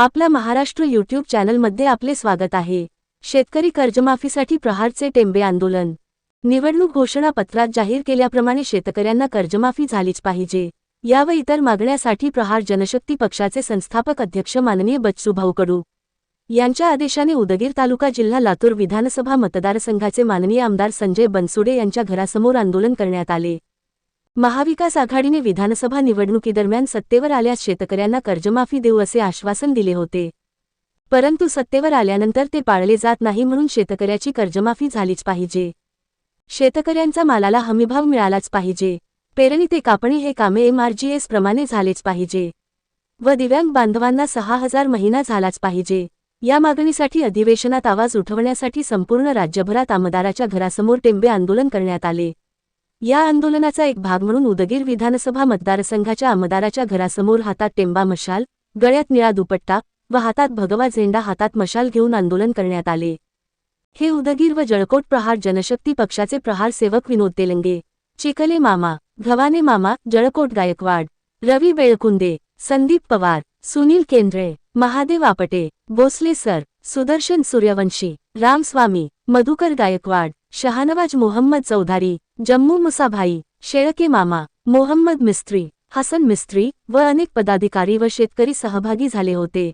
आपला महाराष्ट्र युट्यूब चॅनलमध्ये आपले स्वागत आहे. शेतकरी कर्जमाफीसाठी प्रहारचे टेंबे आंदोलन. निवडणूक घोषणापत्रात जाहीर केल्याप्रमाणे शेतकऱ्यांना कर्जमाफी झालीच पाहिजे. या व इतर मागण्यासाठी प्रहार जनशक्ती पक्षाचे संस्थापक अध्यक्ष माननीय बच्चूभाऊ कडू यांच्या आदेशाने उदगीर तालुका जिल्हा लातूर विधानसभा मतदारसंघाचे माननीय आमदार संजय बनसुडे यांच्या घरासमोर आंदोलन करण्यात आले. महाविकास आघाडीने विधानसभा निवडणुकीदरम्यान सत्तेवर आल्यास शेतकऱ्यांना कर्जमाफी देऊ असे आश्वासन दिले होते. परंतु सत्तेवर आल्यानंतर ते पाळले जात नाही म्हणून शेतकऱ्याची कर्जमाफी झालीच पाहिजे. शेतकऱ्यांचा मालाला हमीभाव मिळालाच पाहिजे. पेरणी ते कापणी हे कामे एमआरजीएस प्रमाणे झालेच पाहिजे. व दिव्यांग बांधवांना सहा हजार महिना झालाच पाहिजे. या मागणीसाठी अधिवेशनात आवाज उठवण्यासाठी संपूर्ण राज्यभरात आमदाराच्या घरासमोर टेंबे आंदोलन करण्यात आले. या आंदोलनाचा एक भाग म्हणून उदगीर विधानसभा मतदारसंघाच्या आमदाराच्या घरासमोर हातात टेंबा मशाल गळ्यात निळा दुपट्टा व हातात भगवा झेंडा हातात मशाल घेऊन आंदोलन करण्यात आले. हे उदगीर व जळकोट प्रहार जनशक्ती पक्षाचे प्रहार सेवक विनोद तेलंगे चिकले मामा घवाने मामा जळकोट गायकवाड रवी बेळकुंदे संदीप पवार सुनील केंद्रे. महादेव आपटे भोसले सर सुदर्शन सूर्यवंशी रामस्वामी मधुकर गायकवाड शहानवाज मोहम्मद चौधारी जम्मू मुसाभाई शेळके मामा मोहम्मद मिस्त्री हसन मिस्त्री व अनेक पदाधिकारी व शेतकरी सहभागी झाले होते.